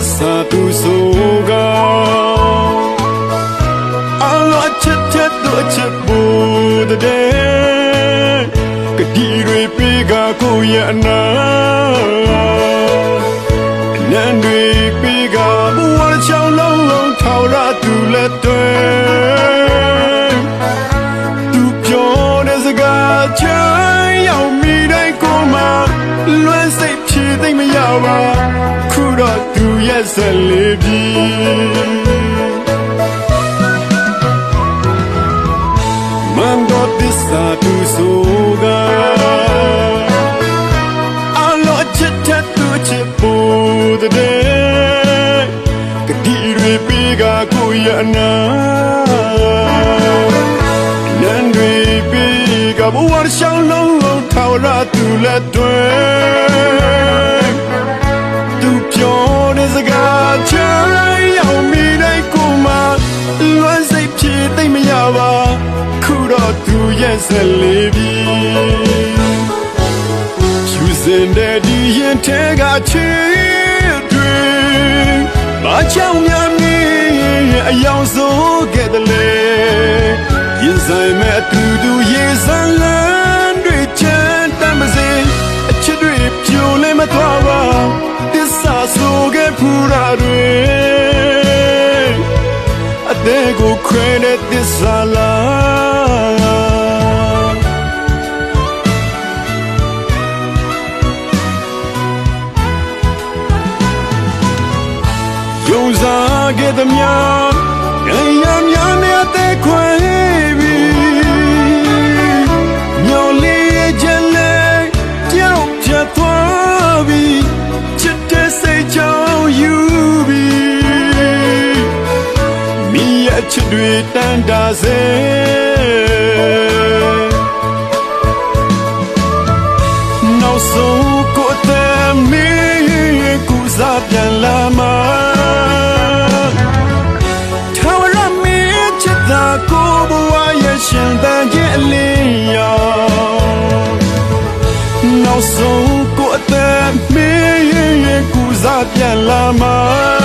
စ္စာသူဆိုကအလောချစ်ချစ်တို့ချစ်ဘူးတဲ့ကတိတွေပေးကကိုရအနာနန်းတွေပေးကဘဝချောင်းလုံးလုံးထောက်ရသူလက်တွေသူပြောတဲ့စကားချမ်းရောက်မိတိုင်းကိုမှလွှဲစိတ်ဖြည့်သိမ့်မရပါ သူရဲ့ဆက်လေးပြီ Mando tissa tu soga Alo chita tu chipu de Kadi rwe piga ku ya na Nan rwe piga bu war shang long long thao ra tu la twe Tu တော့သူရဲ့ဆက်လေးပြီဖြူစင်တဲ့ဒီရင်ထဲကချစ်တွေဘာကြောင့်များမင်းအယောင်စိုးခဲ့တယ်လေရင်ဆိုင်မဲ့အတူတူရေစံလ သေးကိုခွဲတဲ့သစ္စာလားယုံစားခဲ့သမျှငရ ချစ်တွေတန်တာစေနောက်ဆုံးကိုယ်တည်းမင်းကူစားပြန်လာမှာထာဝရမင်းချစ်တာကိုဘဝရဲ့ရှင်သန်ခြင်းအလင်းရောင်နောက်ဆုံးကိုယ်အသက်မင်းကူစားပြန်လာမှာ